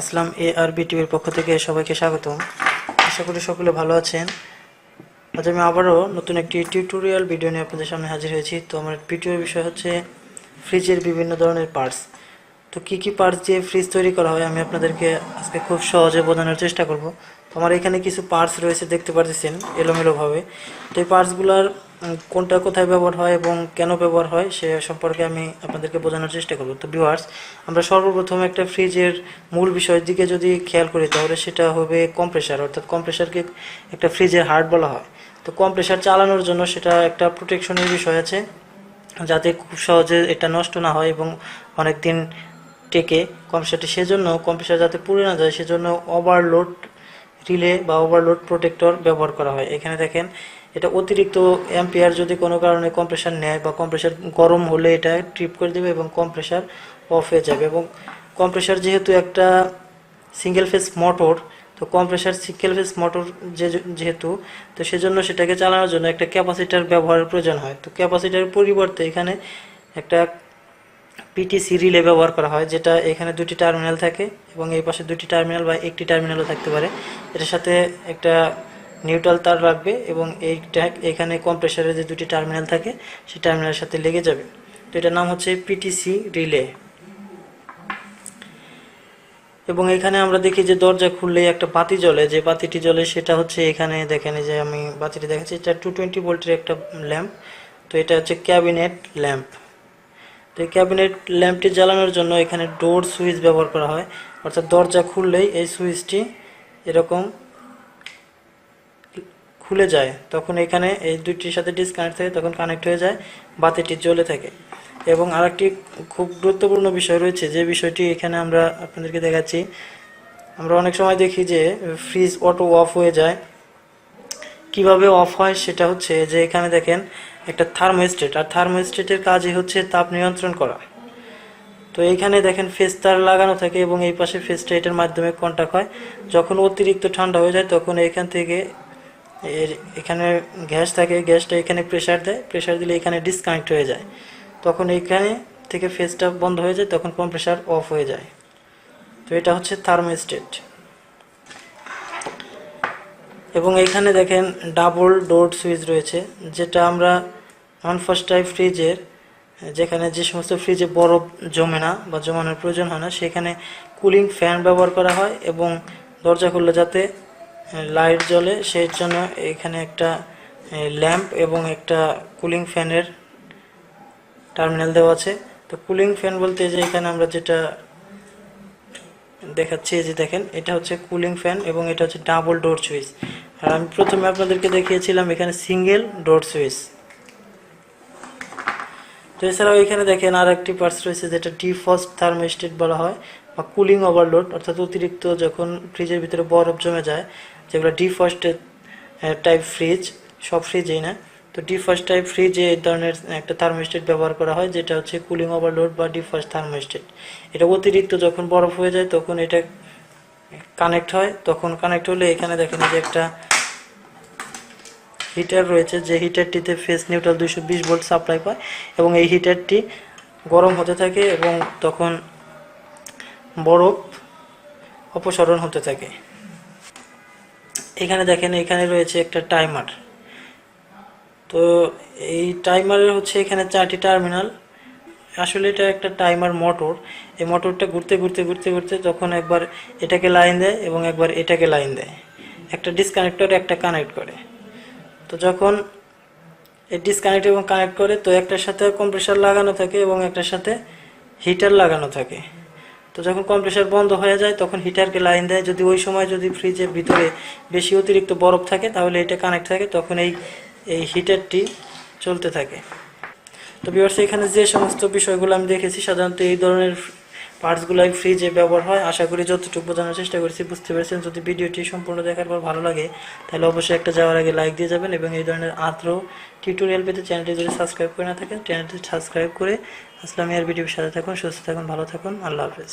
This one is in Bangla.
আসলাম এ আর বি টিভির পক্ষ থেকে সবাইকে স্বাগতম। আশা করি সকলে ভালো আছেন। আজ আমি আবারও নতুন একটি টিউটোরিয়াল ভিডিও নিয়ে আপনাদের সামনে হাজির হয়েছি। তো আমার ভিডিওর বিষয় হচ্ছে ফ্রিজের বিভিন্ন ধরনের পার্টস তো কি কি পার্টস দিয়ে ফ্রিজ তৈরি করা হয় আমি আপনাদেরকে আজকে খুব সহজে বোঝানোর চেষ্টা করব। তো আমার এখানে কিছু পার্টস রয়েছে, দেখতে পাচ্ছেন এলোমেলোভাবে। তো এই পার্টসগুলোর কোনটা কোথায় ব্যবহার হয় এবং কেন ব্যবহার হয় সে সম্পর্কে আমি আপনাদেরকে বোঝানোর চেষ্টা করব। তো ভিউয়ার্স আমরা সর্বপ্রথম একটা ফ্রিজের মূল বিষয়ের দিকে যদি খেয়াল করি, তাহলে সেটা হবে কম্প্রেসার অর্থাৎ কম্প্রেসারকে একটা ফ্রিজের হার্ট বলা হয়। তো কম্প্রেসার চালানোর জন্য সেটা একটা প্রোটেকশনের বিষয় আছে, যাতে খুব সহজে এটা নষ্ট না হয় এবং অনেক দিন টেকে কম্প্রেসারটি সেজন্য কম্প্রেসার যাতে পুড়ে না যায়, সেজন্য ওভারলোড রিলে বা ওভারলোড প্রোটেক্টর ব্যবহার করা হয়। এখানে দেখেন এটা অতিরিক্ত অ্যাম্পিয়ার যদি কোনো কারণে কম্প্রেসার নেয় বা কম্প্রেসার গরম হলে এটা ট্রিপ করে দেবে এবং কম্প্রেসার অফ হয়ে যাবে এবং কম্প্রেসার যেহেতু একটা সিঙ্গেল ফেস মোটর তো কম্প্রেসার সিঙ্গেল ফেস মোটর যে যেহেতু, তো সেজন্য সেটাকে চালানোর জন্য একটা ক্যাপাসিটার ব্যবহারের প্রয়োজন হয়। তো ক্যাপাসিটার পরিবর্তে এখানে একটা পিটিসি রিলে ব্যবহার করা হয়, যেটা এখানে দুটি টার্মিনাল থাকে এবং এই পাশে দুটি টার্মিনাল বা একটি টার্মিনালও থাকতে পারে। এটার সাথে একটা নিউট্রাল তার রাখবে এবং এইটা এখানে কম্প্রেসারের যে দুটি টার্মিনাল থাকে, সেই টার্মিনালের সাথে লেগে যাবে। তো এটার নাম হচ্ছে পিটিসি রিলে এবং এখানে আমরা দেখি যে দরজা খুললেই একটা বাতি জ্বলে। যে বাতিটি জ্বলে সেটা হচ্ছে এখানে দেখেন যে আমি বাতিটি দেখাচ্ছি, এটা টু টোয়েন্টি ভোল্টের একটা ল্যাম্প। তো এটা হচ্ছে ক্যাবিনেট ল্যাম্প। তো এই ক্যাবিনেট ল্যাম্পটি জ্বালানোর জন্য এখানে ডোর সুইচ ব্যবহার করা হয়। অর্থাৎ দরজা খুললেই এই সুইচটি এরকম খুলে যায়, তখন এখানে এই দুইটির সাথে ডিসকানেক্ট থাকে, তখন কানেক্ট হয়ে যায়, বাতিটি জ্বলে থাকে। এবং আরেকটি খুব গুরুত্বপূর্ণ বিষয় রয়েছে, যে বিষয়টি এখানে আমরা আপনাদেরকে দেখাচ্ছি। আমরা অনেক সময় দেখি যে ফ্রিজ অটো অফ হয়ে যায়। কীভাবে অফ হয় সেটা হচ্ছে যে এখানে দেখেন একটা থার্মোস্টেট আর থার্মোস্টেটের কাজই হচ্ছে তাপ নিয়ন্ত্রণ করা। তো এইখানে দেখেন ফেস তার লাগানো থাকে এবং এই পাশে ফেসটা এটার মাধ্যমে কন্ট্যাক্ট হয়। যখন অতিরিক্ত ঠান্ডা হয়ে যায়, তখন এখান থেকে এর এখানে গ্যাস থাকে, গ্যাসটা এখানে প্রেসার দেয় প্রেসার দিলে এখানে ডিসকানেক্ট হয়ে যায়। তখন এইখানে থেকে ফেসটা বন্ধ হয়ে যায়, তখন কম্প্রেসার অফ হয়ে যায়। তো এটা হচ্ছে থার্মোস্টেট এবং এখানে দেখেন ডাবল ডোর সুইচ রয়েছে, যেটা আমরা নন ফার্স্ট টাইপ ফ্রিজের যেখানে যে সমস্ত ফ্রিজে বরফ জমে না বা জমানোর প্রয়োজন হয় না, সেখানে কুলিং ফ্যান ব্যবহার করা হয় এবং দরজা খুললে যাতে লাইট জ্বলে। সেই জন্য এখানে একটা ল্যাম্প এবং একটা কুলিং ফ্যানের টার্মিনাল দেওয়া আছে। তো কুলিং ফ্যান বলতে যে এখানে আমরা যেটা দেখাচ্ছি, এই যে দেখেন, এটা হচ্ছে কুলিং ফ্যান এবং এটা হচ্ছে ডাবল ডোর সুইচ আর আমি প্রথমে আপনাদেরকে দেখিয়েছিলাম এখানে সিঙ্গেল ডোর সুইচ তো এছাড়াও এখানে দেখেন আর একটি পার্টস রয়েছে যেটা ডিফস্ট থার্মোস্টেট বলা হয়। বা কুলিং ওভারলোড অর্থাৎ অতিরিক্ত যখন ফ্রিজের ভিতরে বরফ জমে যায়, যেগুলো ডিফস্টেড টাইপ ফ্রিজ সব ফ্রিজেই না, তো ডিফাস্ট টাইপ ফ্রিজে এই ধরনের একটা থার্মোস্টেট ব্যবহার করা হয়, যেটা হচ্ছে কুলিং ওভারলোড বা ডিফাস্ট থার্মোস্টেট এটা অতিরিক্ত যখন বরফ হয়ে যায়, তখন এটা কানেক্ট হয়, তখন কানেক্ট হলে এখানে দেখেন যে একটা হিটার রয়েছে, যে হিটারটিতে ফেস নিউট্রাল দুইশো বিশ ভোল্ট সাপ্লাই পায়, এবং এই হিটারটি গরম হতে থাকে এবং তখন বরফ অপসারণ হতে থাকে। এখানে দেখেন, এখানে রয়েছে একটা টাইমার। তো এই টাইমারের হচ্ছে এখানে চারটি টার্মিনাল। আসলে এটা একটা টাইমার মোটর। এই মোটরটা ঘুরতে ঘুরতে ঘুরতে ঘুরতে তখন একবার এটাকে লাইন দেয় এবং একবার এটাকে লাইন দেয়। একটা ডিসকানেক্টর একটা কানেক্ট করে। তো যখন এই ডিসকানেক্ট এবং কানেক্ট করে, তো একটার সাথে কম্প্রেসার লাগানো থাকে এবং একটার সাথে হিটার লাগানো থাকে। তো যখন কম্প্রেসার বন্ধ হয়ে যায়, তখন হিটারকে লাইন দেয়। যদি ওই সময় যদি ফ্রিজের ভিতরে বেশি অতিরিক্ত বরফ থাকে, তাহলে এটা কানেক্ট থাকে, তখন এই এই হিটারটি চলতে থাকে। তো বিভার্স এখানে যে সমস্ত বিষয়গুলো আমি দেখেছি, সাধারণত এই ধরনের পার্টসগুলো ফ্রিজে ব্যবহার হয়। আশা করি যতটুকু বোঝানোর চেষ্টা করেছি, বুঝতে পেরেছেন। যদি ভিডিওটি সম্পূর্ণ দেখার পর ভালো লাগে, তাহলে অবশ্যই একটা যাওয়ার আগে লাইক দিয়ে যাবেন এবং এই ধরনের আত্র টিউটোরিয়াল পেতে চ্যানেলটি যদি সাবস্ক্রাইব করে না থাকেন, চ্যানেলটি সাবস্ক্রাইব করে আসলামিয়ার ভিডিওর সাথে থাকুন, সুস্থ থাকুন, ভালো থাকুন। আল্লাহ হাফেজ।